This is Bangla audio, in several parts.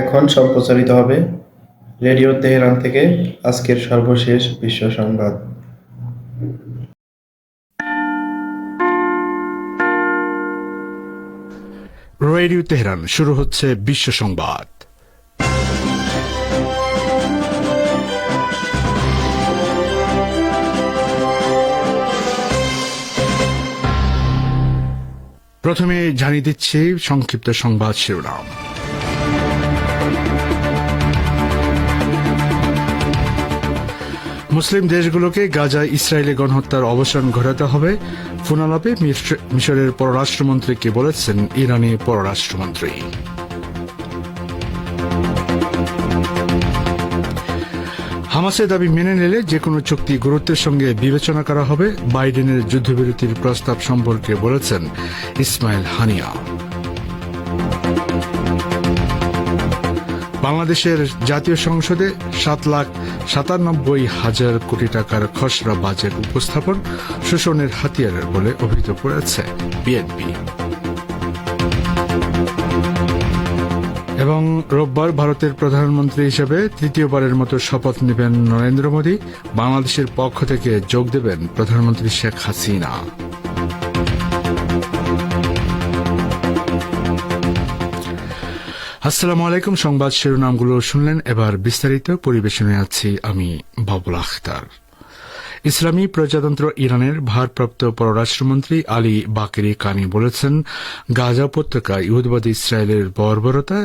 এখন সম্প্রচারিত হবে রেডিও তেহরান থেকে আজকের সর্বশেষ বিশ্ব সংবাদ। রেডিও তেহরান, শুরু হচ্ছে বিশ্ব সংবাদ। প্রথমে জানিয়ে দিচ্ছি সংক্ষিপ্ত সংবাদ শিরোনাম। মুসলিম দেশগুলোকে গাজায় ইসরায়েলি গণহত্যার অবসান ঘটাতে হবে। ফোনালাপে মিশ- মিশরের পররাষ্ট্রমন্ত্রীকে বলেছেন ইরানি পররাষ্ট্রমন্ত্রী। হামাসের দাবি মেনে নিলে যে কোনো চুক্তি গুরুত্বের সঙ্গে বিবেচনা করা হবে, বাইডেনের যুদ্ধবিরতির প্রস্তাব সম্পর্কে বলেছেন ইসমাইল হানিয়া। বাংলাদেশের জাতীয় সংসদে সাত লাখ সাতানব্বই হাজার কোটি টাকার খসড়া বাজেট উপস্থাপন শোষণের হাতিয়ার বলে অভিহিত করেছে বিএনপি। এবং রোববার ভারতের প্রধানমন্ত্রী হিসেবে তৃতীয়বারের মতো শপথ নেবেন নরেন্দ্র মোদী। বাংলাদেশের পক্ষ থেকে যোগ দেবেন প্রধানমন্ত্রী শেখ হাসিনা। আসসালামু আলাইকুম, সংবাদ শিরোনামগুলো শুনলেন। এবার বিস্তারিত পরিবেশনে আছি আমি বাবুল আখতার। ইসলামী প্রজাতন্ত্র ইরানের ভারপ্রাপ্ত পররাষ্ট্রমন্ত্রী আলী বাকেরি কানি বলেছেন, গাজা উপত্যকায় ইহুদবাদী ইসরায়েলের বর্বরতা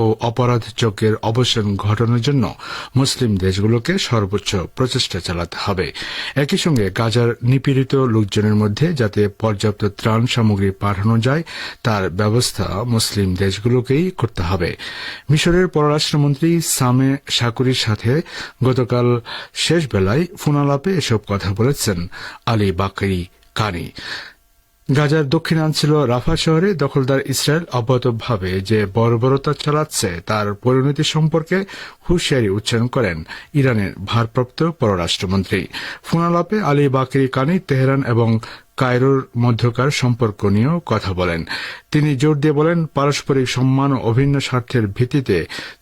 ও অপরাধ যজ্ঞের অবসান ঘটানোর জন্য মুসলিম দেশগুলোকে সর্বোচ্চ প্রচেষ্টা চালাতে হবে। একই সঙ্গে গাজার নিপীড়িত লোকজনের মধ্যে যাতে পর্যাপ্ত ত্রাণ সামগ্রী পাঠানো যায়, তার ব্যবস্থা মুসলিম দেশগুলোকেই করতে হবে। মিশরের পররাষ্ট্রমন্ত্রী সামে সাকুরির সাথে গতকাল শেষ বেলায় ফোনালাপে এসব কথা বলেছেন আলী বাকরি কানি। গাজার দক্ষিণাঞ্চল রাফা শহরে দখলদার ইসরায়েল অব্যাহতভাবে যে বর্বরতা চালাচ্ছে, তার পরিণতি সম্পর্কে হুঁশিয়ারি উচ্চারণ করেন ইরানের ভারপ্রাপ্ত পররাষ্ট্রমন্ত্রী। ফোনালাপে আলী বাকরি কানি, তেহরান এবং কায়রোর মধ্যকার সম্পর্ক নিয়েও কথা বলেন। তিনি জোর দিয়ে বলেন, পারস্পরিক সম্মান ও অভিন্ন স্বার্থের ভিত্তিতে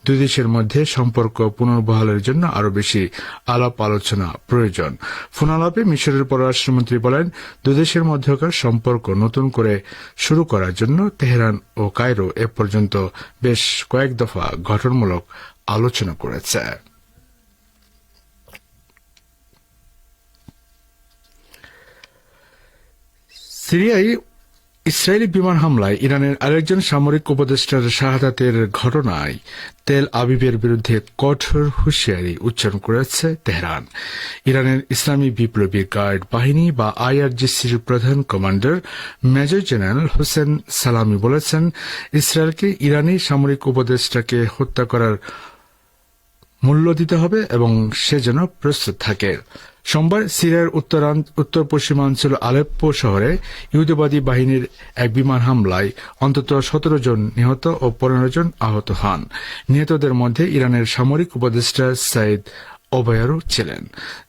দুই দেশের মধ্যে সম্পর্ক পুনর্বহালের জন্য আরও বেশি আলাপ আলোচনা প্রয়োজন। ফোনালাপে মিশরের পররাষ্ট্রমন্ত্রী বলেন দুদেশের মধ্যকার সম্পর্ক নতুন করে শুরু করার জন্য তেহরান ও কায়রো এ পর্যন্ত বেশ কয়েক দফা গঠনমূলক আলোচনা করেছে। সিরিয়ায় ইসরায়েলি বিমান হামলায় ইরানের আরেকজন সামরিক উপদেষ্টার শাহাদাতের ঘটনায় তেল আবিবের বিরুদ্ধে কঠোর হুঁশিয়ারি উচ্চারণ করেছে তেহরান। ইরানের ইসলামী বিপ্লবী গার্ড বাহিনী বা আইআরজিসির প্রধান কমান্ডার মেজর জেনারেল হোসেন সালামি বলেছেন, ইসরায়েলকে ইরানি সামরিক উপদেষ্টাকে হত্যা করার মূল্য দিতে হবে এবং সে যেন প্রস্তুত থাকে। সোমবার সিরিয়ার উত্তরান- উত্তর পশ্চিমাঞ্চল আলেপ্পো শহরে ইহুদিবাদী বাহিনীর এক বিমান হামলায় অন্তত সতেরো জন নিহত ও পনেরো জন আহত হন। নিহতদের মধ্যে ইরানের সামরিক উপদেষ্টা সাইদ ওবায়ারও ছিলেন।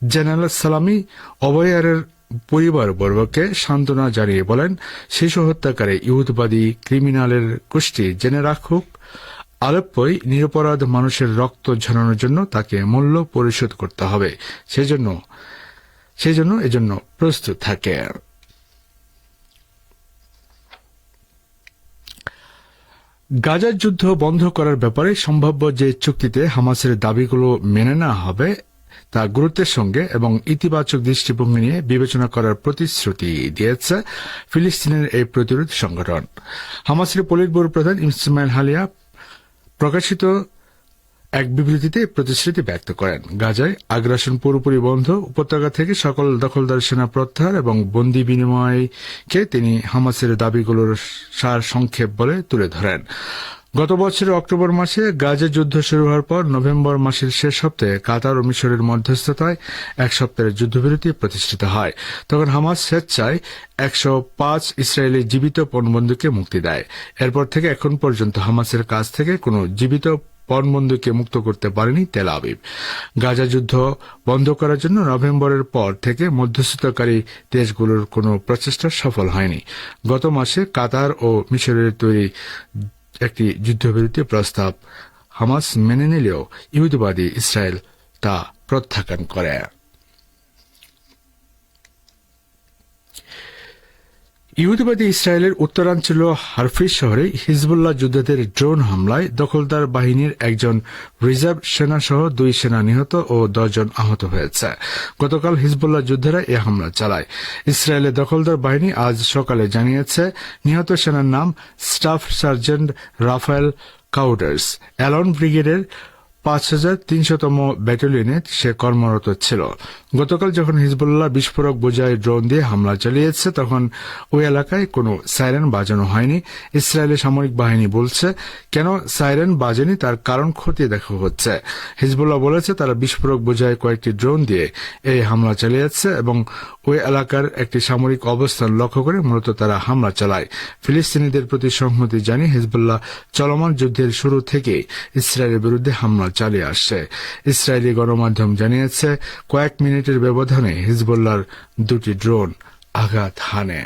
জেনারেল সালামি ওবায়ারের পরিবার বর্গকে সান্ত্বনা জানিয়ে বলেন, শিশু হত্যাকারী ইহুদবাদী ক্রিমিনালের গোষ্ঠী জেনে রাখুক, আলেপ্পোয় নিরপরাধ মানুষের রক্ত ঝরানোর জন্য তাকে মূল্য পরিশোধ করতে হবে। সেজন্য সেজন্য এজন্য প্রস্তুত থাকে। গাজার যুদ্ধ বন্ধ করার ব্যাপারে সম্ভাব্য যে চুক্তিতে হামাসের দাবিগুলো মেনে নেওয়া হবে, তা গুরুত্বের সঙ্গে এবং ইতিবাচক দৃষ্টিভঙ্গি নিয়ে বিবেচনা করার প্রতিশ্রুতি দিয়েছে ফিলিস্তিনের এই প্রতিরোধ সংগঠন। হামাসের পলিট ব্যুরো প্রধান ইসমাইল হালিয়া প্রকাশিত এক বিবৃতিতে প্রতিশ্রুতি ব্যক্ত করেন। গাজায় আগ্রাসন পুরোপুরি বন্ধ, উপত্যকা থেকে সকল দখলদার সেনা প্রত্যাহার এবং বন্দি বিনিময়কে তিনি হামাসের দাবিগুলোর সার সংক্ষেপ বলে তুলে ধরেন। গত বছরের অক্টোবর মাসে গাজা যুদ্ধ শুরু হওয়ার পর নভেম্বর মাসের শেষ সপ্তাহে কাতার ও মিশরের মধ্যস্থতায় এক সপ্তাহের যুদ্ধবিরতি প্রতিষ্ঠিত হয়। তখন হামাস স্বেচ্ছায় একশো পাঁচ ইসরায়েলি জীবিত পণবন্ধুকে মুক্তি দেয়। এরপর থেকে এখন পর্যন্ত হামাসের কাছ থেকে কোনো জীবিত পণবন্ধুকে মুক্ত করতে পারেনি তেল আবিব। গাজা যুদ্ধ বন্ধ করার জন্য নভেম্বরের পর থেকে মধ্যস্থতাকারী দেশগুলোর কোনো প্রচেষ্টা সফল হয়নি। গত মাসে কাতার ও মিশরের তৈরি একটি যুদ্ধবিরতি প্রস্তাব হামাস মেনে নিলেও ইহুদবাদী ইসরায়েল তা প্রত্যাখ্যান করে। ইহুদিবাদী ইসরায়েলের উত্তরাঞ্চল হারফিস শহরে হিজবুল্লাহ যোদ্ধাদের ড্রোন হামলায় দখলদার বাহিনীর একজন রিজার্ভ সেনা সহ দুই সেনা নিহত ও দশজন আহত হয়েছে। গতকাল হিজবুল্লাহ যোদ্ধারা এ হামলা চালায়। ইসরায়েলের দখলদার বাহিনী আজ সকালে জানিয়েছে, নিহত সেনার নাম স্টাফ সার্জেন্ট রাফায়েল কাউডার্স। অ্যালন ব্রিগেডের পাঁচ হাজার তিনশতম ব্যাটালিয়নে সে কর্মরত ছিল। গতকাল যখন হিজবুল্লাহ বিস্ফোরক বোঝায় ড্রোন দিয়ে হামলা চালিয়েছে, তখন ওই এলাকায় কোনো সাইরেন বাজানো হয়নি। ইসরায়েলি সামরিক বাহিনী বলছে, কেন সাইরেন বাজেনি তার কারণ খতিয়ে দেখা হচ্ছে। হিজবুল্লাহ বলেছে, তারা বিস্ফোরক বোঝায় কয়েকটি ড্রোন দিয়ে এই হামলা চালিয়েছে এবং ওই এলাকার একটি সামরিক অবস্থান লক্ষ্য করে মূলত তারা হামলা চালায়। ফিলিস্তিনিদের প্রতি সংহতি জানিয়ে হিজবুল্লাহ চলমান যুদ্ধের শুরু থেকে ইসরায়েলের বিরুদ্ধে হামলা চালিয়ে আসছে। ইসরায়েলি গণমাধ্যম জানিয়েছে, কয়েক মিনিটের ব্যবধানে হিজবুল্লাহর দুটি ড্রোন আঘাত হানে।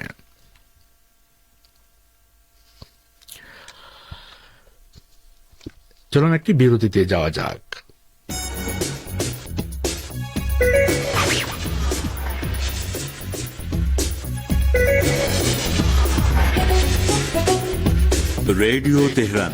চলুন একটি বিরতিতে যাওয়া যাক। Radio Tehran.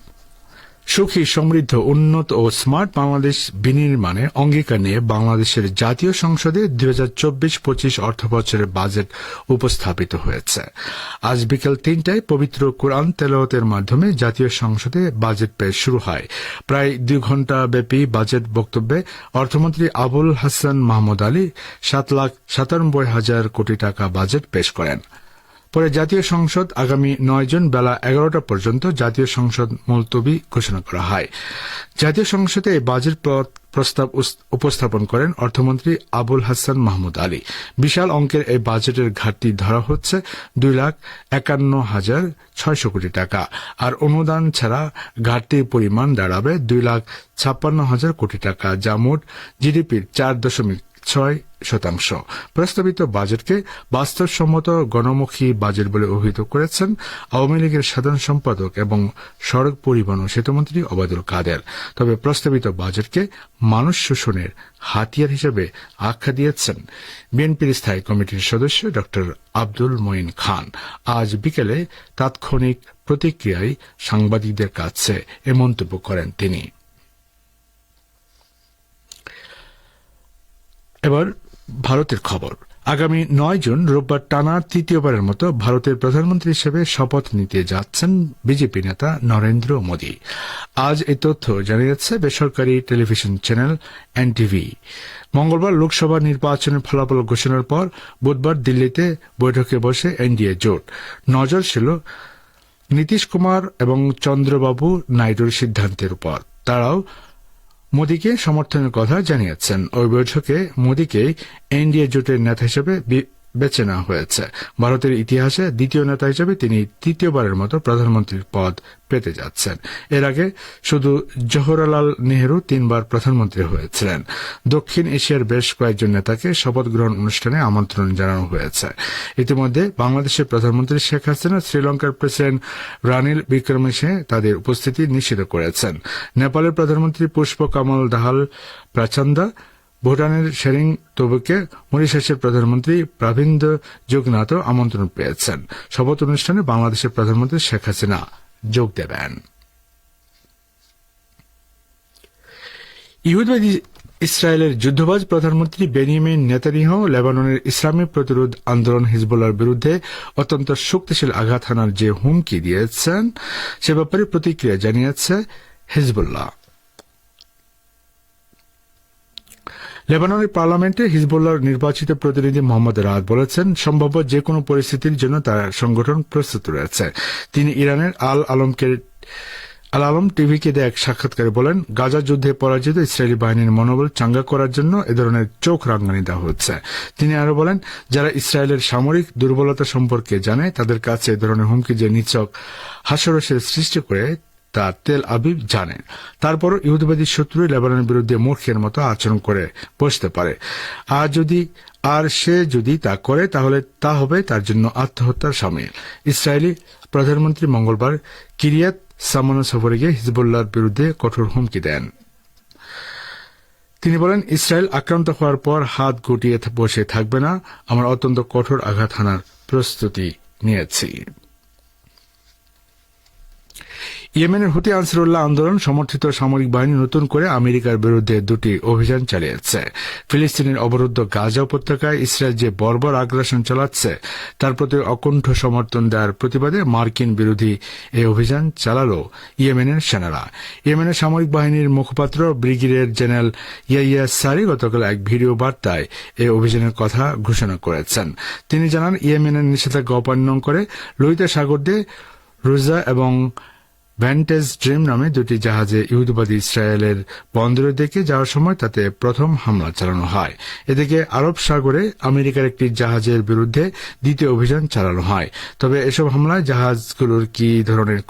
সুখী, সমৃদ্ধ, উন্নত ও স্মার্ট বাংলাদেশ বিনির্মাণে অঙ্গীকার নিয়ে বাংলাদেশের জাতীয় সংসদে দুই হাজার চব্বিশ পঁচিশ অর্থ বছরের বাজেট উপস্থাপিত হয়েছে। আজ বিকেল তিনটায় পবিত্র কোরআন তেলাওয়াতের মাধ্যমে জাতীয় সংসদে বাজেট পেশ শুরু হয়। প্রায় দুই ঘণ্টা ব্যাপী বাজেট বক্তব্যে অর্থমন্ত্রী আবুল হাসান মাহমুদ আলী সাত লাখ সাতানব্বই হাজার কোটি টাকা বাজেট পেশ করেন। পরে জাতীয় সংসদ আগামী নয় জুন বেলা এগারোটা পর্যন্ত জাতীয় সংসদ মুলতবি ঘোষণা করা হয়। জাতীয় সংসদে এই বাজেট প্র- প্রস্তাব উপস্থাপন করেন অর্থমন্ত্রী আবুল হাসান মাহমুদ আলী। বিশাল অঙ্কের এই বাজেটের ঘাটতি ধরা হচ্ছে দুই লাখ একান্ন হাজার ছয়শো কোটি টাকা। আর অনুদান ছাড়া ঘাটতির পরিমাণ দাঁড়াবে দুই লাখ ছাপ্পান্ন হাজার কোটি টাকা, যা মোট জিডিপির চার দশমিক ছয় শতাংশ। প্রস্তাবিত বাজেটকে বাস্তবসম্মত গণমুখী বাজেট বলে অভিহিত করেছেন আওয়ামী লীগের সাধারণ সম্পাদক এবং সড়ক পরিবহন ও সেতুমন্ত্রী ওবায়দুল কাদের। তবে প্রস্তাবিত বাজেটকে মানুষ শোষণের হাতিয়ার হিসেবে আখ্যা দিয়েছেন বিএনপির স্থায়ী কমিটির সদস্য ড আব্দুল মঈন খান। আজ বিকেলে তাৎক্ষণিক প্রতিক্রিয়ায় সাংবাদিকদের কাছে এ মন্তব্য করেন তিনি। এবার ভারতের খবর। আগামী নয় জুন রোববার টানা তৃতীয়বারের মতো ভারতের প্রধানমন্ত্রী হিসেবে শপথ নিতে যাচ্ছেন বিজেপি নেতা নরেন্দ্র মোদী। আজ এই তথ্য জানিয়েছে বেসরকারি টেলিভিশন চ্যানেল এনটিভি। মঙ্গলবার লোকসভা নির্বাচনের ফলাফল ঘোষণার পর বুধবার দিল্লিতে বৈঠকে বসে এনডিএ জোট। নজর ছিল নীতিশ কুমার এবং চন্দ্রবাবু নাইডুর সিদ্ধান্তের উপর। তারাও মোদীকে সমর্থনের কথা জানিয়েছেন। ওই বৈঠকে মোদীকে এনডিএ জোটের নেতা হিসেবে বেছে নেওয়া হয়েছে। ভারতের ইতিহাসে দ্বিতীয় নেতা হিসেবে তিনি তৃতীয়বারের মতো প্রধানমন্ত্রীর পদ পেতে যাচ্ছেন। এর আগে শুধু জওহরলাল নেহরু তিনবার প্রধানমন্ত্রী হয়েছিলেন। দক্ষিণ এশিয়ার বেশ কয়েকজন নেতাকে শপথ গ্রহণ অনুষ্ঠানে আমন্ত্রণ জানানো হয়েছে। ইতিমধ্যে বাংলাদেশের প্রধানমন্ত্রী শেখ হাসিনা, শ্রীলঙ্কার প্রেসিডেন্ট রানিল বিক্রমসিংহে তাদের উপস্থিতি নিশ্চিত করেছেন। নেপালের প্রধানমন্ত্রী পুষ্প কামল দাহাল প্রাচন্দা ভুটানের শেরিং তোবুকে মরিশাসের প্রধানমন্ত্রী প্রাবিন্দ যুগনাথও আমন্ত্রণ পেয়েছেন। শপথ অনুষ্ঠানে বাংলাদেশের প্রধানমন্ত্রী শেখ হাসিনা যোগ দেবেন। ইহুদবাদী ইসরায়েলের যুদ্ধবাজ প্রধানমন্ত্রী বেনিয়ামিন নেতানিহ লেবাননের ইসলামী প্রতিরোধ আন্দোলন হিজবুল্লাহর বিরুদ্ধে অত্যন্ত শক্তিশীল আঘাত হানার যে হুমকি দিয়েছেন, সে ব্যাপারে প্রতিক্রিয়া জানিয়েছে হিজবুল্লাহ। লেবাননের পার্লামেন্টে হিজবুল্লাহর নির্বাচিত প্রতিনিধি মোহাম্মদ রাত বলেছেন, সম্ভাব্য যে কোনো পরিস্থিতির জন্য তার সংগঠন প্রস্তুত রয়েছে। তিনি ইরানের আল আলমকে আল আলম টিভিকে দেয়া এক সাক্ষাৎকারে বলেন, গাজা যুদ্ধে পরাজিত ইসরায়েলি বাহিনীর মনোবল চাঙ্গা করার জন্য এ ধরনের চোখ রাঙ্গানি দেওয়া হচ্ছে। তিনি আরও বলেন, যারা ইসরায়েলের সামরিক দুর্বলতা সম্পর্কে জানে, তাদের কাছে এ ধরনের হুমকি যে নিচক হাস্যরসের সৃষ্টি করে তা তেল আবিব জানেন। তারপরও ইহুদিবাদী শত্রু লেবাননের বিরুদ্ধে মূর্খের মতো আচরণ করে বসতে পারে। আর যদি, আর সে যদি তা করে, তাহলে তা হবে তার জন্য আত্মহত্যার সামিল। ইসরায়েলি প্রধানমন্ত্রী মঙ্গলবার কিরিয়াত সামানো সফরে গিয়ে হিজবুল্লাহর বিরুদ্ধে কঠোর হুমকি দেন। তিনি বলেন, ইসরায়েল আক্রান্ত হওয়ার পর হাত গুটিয়ে বসে থাকবে না। আমরা অত্যন্ত কঠোর আঘাত হানার প্রস্তুতি নিয়েছি। ইয়েমেনের হুতি আনসারুল্লাহ আন্দোলন সমর্থিত সামরিক বাহিনী নতুন করে আমেরিকার বিরুদ্ধে দুটি অভিযান চালিয়েছে। ফিলিস্তিনের অবরুদ্ধ গাজা উপত্যকায় ইসরায়েল যে বর্বর আগ্রাসন চালাচ্ছে, তার প্রতি অকুণ্ঠ সমর্থন দেওয়ার প্রতিবাদে মার্কিন বিরোধী এই অভিযান চালালো ইয়েমেনের সেনারা। ইয়েমেনের সামরিক বাহিনীর মুখপাত্র ব্রিগেডিয়ার জেনারেল ইয়াইয়া সারি গতকাল এক ভিডিও বার্তায় এই অভিযানের কথা ঘোষণা করেছেন। তিনি জানান, ইয়েমেনের নিষেধাজ্ঞা অপালন করে লোহিত সাগর দিয়ে রোজা এবং ভ্যান্টেজ ড্রিম নামে দুটি জাহাজে ইহুদিবাদী ইসরায়েলের বন্দরের দিকে যাওয়ার সময় তাতে প্রথম হামলা চালানো হয়। এদিকে আরব সাগরে আমেরিকার একটি জাহাজের বিরুদ্ধে দ্বিতীয় অভিযান চালানো হয়। তবে এসব হামলায় জাহাজগুলোর কি ধরনের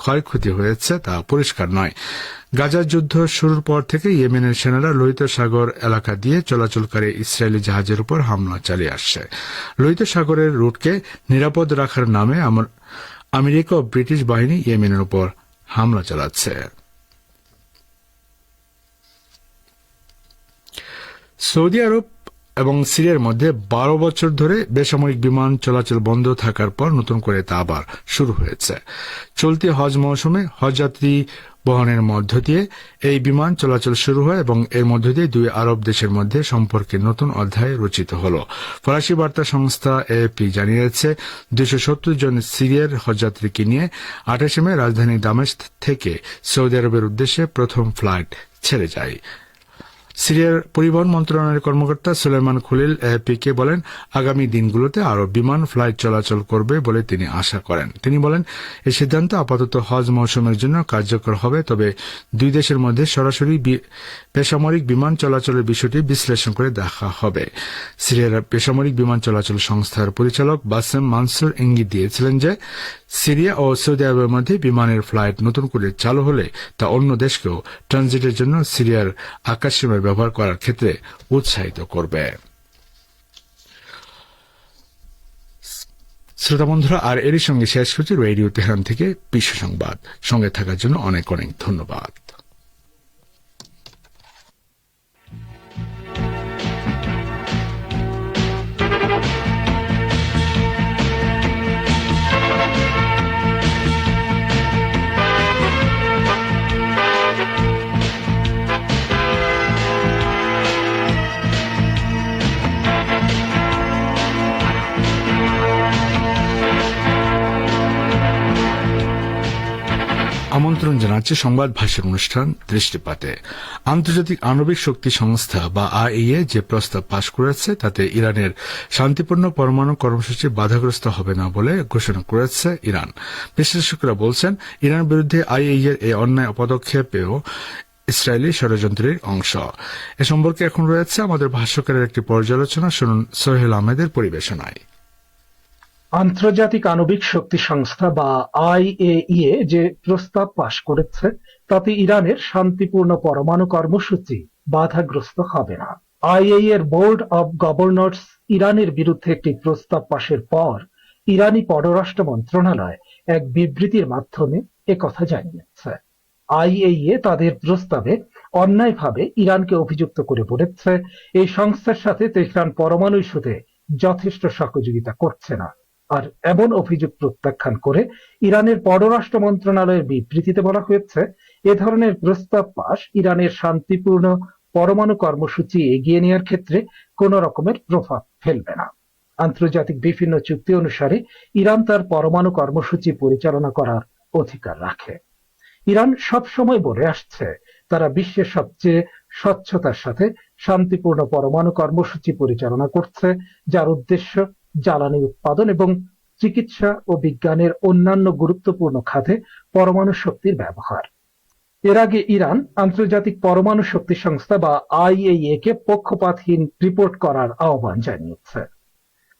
ক্ষয়ক্ষতি হয়েছে তা পরিষ্কার নয়। গাজার যুদ্ধ শুরুর পর থেকে ইয়েমেনের সেনারা লোহিত সাগর এলাকা দিয়ে চলাচলকারী ইসরায়েলি জাহাজের উপর হামলা চালিয়ে আসছে। লোহিত সাগরের রুটকে নিরাপদ রাখার নামে আমেরিকা ও ব্রিটিশ বাহিনী ইয়েমেনের উপর হামলা চালাচ্ছে। সৌদি আরব এবং সিরিয়ার মধ্যে বারো বছর ধরে বেসামরিক বিমান চলাচল বন্ধ থাকার পর নতুন করে তা আবার শুরু হয়েছে। চলতি হজ মৌসুমে হজযাত্রী বহনের মধ্য দিয়ে এই বিমান চলাচল শুরু হয় এবং এর মধ্য দিয়ে দুই আরব দেশের মধ্যে সম্পর্কে নতুন অধ্যায় রচিত হল। ফরাসি বার্তা সংস্থা এএপি জানিয়েছে দুশো সত্তর জন সিরিয়ার হজযাত্রীকে নিয়ে আঠাশে মে রাজধানী দামেস্ক থেকে সৌদি আরবের উদ্দেশ্যে প্রথম ফ্লাইট ছেড়ে যায়। সিরিয়ার পরিবহন মন্ত্রণালয়ের কর্মকর্তা সুলেমান খুলিল এপিকে বলেন, আগামী দিনগুলোতে আরও বিমান ফ্লাইট চলাচল করবে বলে তিনি আশা করেন। তিনি বলেন এই সিদ্ধান্ত আপাতত হজ মৌসুমের জন্য কার্যকর হবে, তবে দুই দেশের মধ্যে সরাসরি বেসামরিক বিমান চলাচলের বিষয়টি বিশ্লেষণ করে দেখা হবে। সিরিয়ার বেসামরিক বিমান চলাচল সংস্থার পরিচালক বাসেম মানসুর ইঙ্গিত দিয়েছিলেন যে, সিরিয়া ও সৌদি আরবের মধ্যে বিমানের ফ্লাইট নতুন করে চালু হলে তা অন্য দেশকেও ট্রানজিটের জন্য সিরিয়ার আকাশসীমায় ব্যবহার করার ক্ষেত্রে উৎসাহিত করবে। শ্রোতা বন্ধুরা, আর এরই সঙ্গে শেষ করছি রেডিও তেহরান থেকে বিশ্ব সংবাদ। সঙ্গে থাকার জন্য অনেক অনেক ধন্যবাদ। আমন্ত্রণ জানাচ্ছে সংবাদ ভাষার অনুষ্ঠান দৃষ্টিপাতে। আন্তর্জাতিক আণবিক শক্তি সংস্থা বা আইএ যে প্রস্তাব পাশ করেছে, তাতে ইরানের শান্তিপূর্ণ পরমাণু কর্মসূচি বাধাগ্রস্ত হবে না বলে ঘোষণা করেছে ইরান। বিশ্লেষকরা বলছেন ইরান বিরুদ্ধে আইএ এর এই অন্যায় পদক্ষেপেও ইসরায়েলি ষড়যন্ত্রের অংশ। এ সম্পর্কে এখন রয়েছে আমাদের ভাষ্যকারের একটি পর্যালোচনা। শুনুন সোহেল আহমেদের পরিবেশনায়। আন্তর্জাতিক আণবিক শক্তি সংস্থা বা আইএইএ যে প্রস্তাব পাশ করেছে, তাতে ইরানের শান্তিপূর্ণ পরমাণু কর্মসূচি বাধাগ্রস্ত হবে না। আইএই এর বোর্ড অব গভর্নর্স ইরানের বিরুদ্ধে একটি প্রস্তাব পাশের পর ইরানি পররাষ্ট্র মন্ত্রণালয় এক বিবৃতির মাধ্যমে একথা জানিয়েছে। আইএইএ তাদের প্রস্তাবে অন্যায়ভাবে ইরানকে অভিযুক্ত করে বলেছে, এই সংস্থার সাথে তেহরান পরমাণু ইস্যুতে যথেষ্ট সহযোগিতা করছে না। আর এমন অভিযোগ প্রত্যাখ্যান করে ইরানের পররাষ্ট্র মন্ত্রণালয়ের বিবৃতিতে বলা হয়েছে, এ ধরনের প্রস্তাব পাশ ইরানের শান্তিপূর্ণ পরমাণু কর্মসূচি এগিয়ে নেওয়ার ক্ষেত্রে কোন রকমের প্রভাব ফেলবে না। আন্তর্জাতিক বিভিন্ন চুক্তি অনুসারে ইরান তার পরমাণু কর্মসূচি পরিচালনা করার অধিকার রাখে। ইরান সবসময় বলে আসছে, তারা বিশ্বের সবচেয়ে স্বচ্ছতার সাথে শান্তিপূর্ণ পরমাণু কর্মসূচি পরিচালনা করছে, যার উদ্দেশ্য জ্বালানি উৎপাদন এবং চিকিৎসা ও বিজ্ঞানের অন্যান্য গুরুত্বপূর্ণ খাতে পরমাণু শক্তির ব্যবহার। এর আগে ইরান আন্তর্জাতিক পরমাণু শক্তি সংস্থা বা আইএইএ কে পক্ষপাতহীন রিপোর্ট করার আহ্বান জানিয়েছে।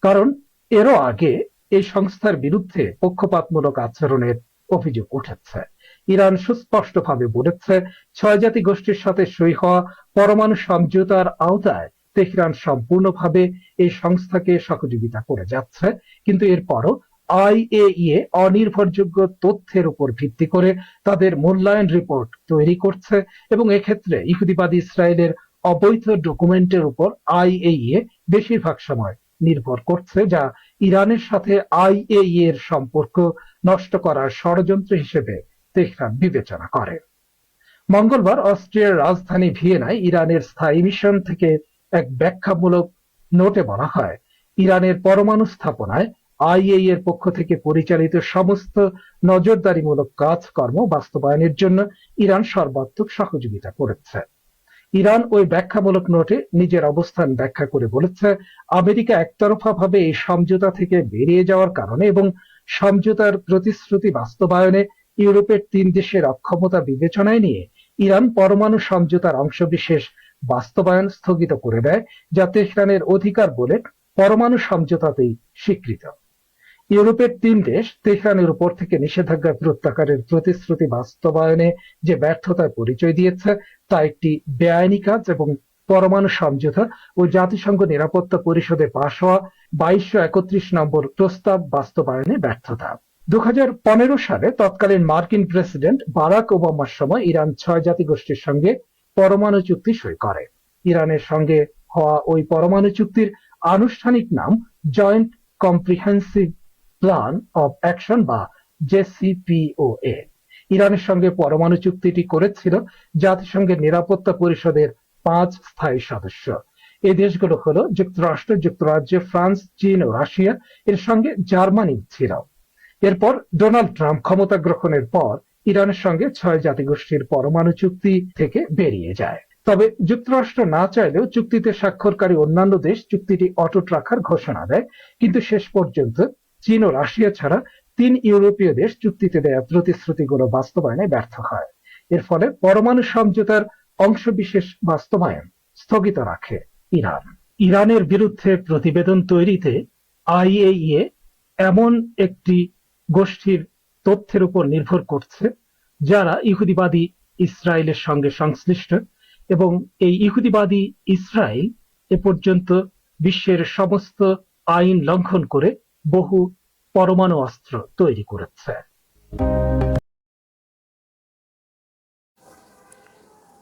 কারণ এরও আগে এই সংস্থার বিরুদ্ধে পক্ষপাতমূলক আচরণের অভিযোগ উঠেছে। ইরান সুস্পষ্টভাবে বলেছে, ছয় জাতি গোষ্ঠীর সাথে সই হওয়া পরমাণু সমঝোতার আওতায় তেহরান সম্পূর্ণভাবে এই সংস্থাকে সহযোগিতা করে যাচ্ছে। কিন্তু এরপরও আইএইএ অনির্ভরযোগ্য তথ্যের উপর ভিত্তি করে তাদের মূল্যায়ন রিপোর্ট তৈরি করছে এবং এক্ষেত্রে ইহুদিবাদী ইসরায়েলের অবৈধ ডকুমেন্টের উপর আইএইএ বেশিরভাগ সময় নির্ভর করছে, যা ইরানের সাথে আইএইএ এর সম্পর্ক নষ্ট করার ষড়যন্ত্র হিসেবে তেহরান বিবেচনা করে। মঙ্গলবার অস্ট্রিয়ার রাজধানী ভিয়েনায় ইরানের স্থায়ী মিশন থেকে এক ব্যাখ্যামূলক নোটে বলা হয়, ইরানের পরমাণু স্থাপনায় আইএই এর পক্ষ থেকে পরিচালিত সমস্ত নজরদারিমূলক কাজকর্ম বাস্তবায়নের জন্য ইরান সর্বাত্মক সহযোগিতা করেছে। ইরান ওই ব্যাখ্যামূলক নোটে নিজের অবস্থান ব্যাখ্যা করে বলেছে, আমেরিকা একতরফাভাবে এই সমঝোতা থেকে বেরিয়ে যাওয়ার কারণে এবং সমঝোতার প্রতিশ্রুতি বাস্তবায়নে ইউরোপের তিন দেশের অক্ষমতা বিবেচনায় নিয়ে ইরান পরমাণু সমঝোতার অংশবিশেষ বাস্তবায়ন স্থগিত করে দেয় যা তেহরানের অধিকার বলে পরমাণু সমঝোতাতেই স্বীকৃত। ইউরোপের তিন দেশ তেহরানের উপর থেকে নিষেধাজ্ঞা প্রত্যাহারের প্রতিশ্রুতি বাস্তবায়নে যে ব্যর্থতার পরিচয় দিয়েছে, তা একটি বেআইনি কাজ এবং পরমাণু সমঝোতা ও জাতিসংঘ নিরাপত্তা পরিষদে পাশ হওয়া বাইশশো একত্রিশ নম্বর প্রস্তাব বাস্তবায়নে ব্যর্থতা। দু হাজার পনেরো সালে তৎকালীন মার্কিন প্রেসিডেন্ট বারাক ওবামার সময় ইরান ছয় জাতি গোষ্ঠীর সঙ্গে পরমাণু চুক্তি সই করে। ইরানের সঙ্গে হওয়া ওই পরমাণু চুক্তির আনুষ্ঠানিক নাম joint comprehensive plan of action বা জেসিপিওএ ইরানের সঙ্গে পরমাণু চুক্তিটি করেছিল জাতিসংঘের নিরাপত্তা পরিষদের পাঁচ স্থায়ী সদস্য। এই দেশগুলো হলো যুক্তরাষ্ট্র, যুক্তরাজ্য, ফ্রান্স, চীন ও রাশিয়া। এর সঙ্গে জার্মানি ছিল। এরপর ডোনাল্ড ট্রাম্প ক্ষমতা গ্রহণের পর ইরানের সঙ্গে ছয় জাতিগোষ্ঠীর পরমাণু চুক্তি থেকে বেরিয়ে যায়। তবে যুক্তরাষ্ট্র না চাইলেও চুক্তিতে স্বাক্ষরকারী অন্যান্য দেশ চুক্তিটি অটুট রাখার ঘোষণা দেয়। কিন্তু শেষ পর্যন্ত চীন ও রাশিয়া ছাড়া তিন ইউরোপীয় দেশ চুক্তিতে দেয়া প্রতিশ্রুতিগুলো বাস্তবায়নে ব্যর্থ হয়। এর ফলে পরমাণু সমঝোতার অংশবিশেষ বাস্তবায়ন স্থগিত রাখে ইরান। ইরানের বিরুদ্ধে প্রতিবেদন তৈরিতে আইএইএ এমন একটি গোষ্ঠীর তথ্যের উপর নির্ভর করছে, যারা ইহুদিবাদী ইসরায়েলের সঙ্গে সংশ্লিষ্ট এবং এই ইহুদিবাদী ইসরায়েল এ পর্যন্ত বিশ্বের সমস্ত আইন লঙ্ঘন করে বহু পরমাণু অস্ত্র তৈরি করেছে।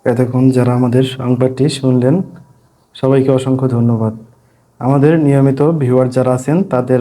এতক্ষণ যারা আমাদের সংবাদটি শুনলেন, সবাইকে অসংখ্য ধন্যবাদ। আমাদের নিয়মিত ভিউয়ার যারা আছেন, তাদের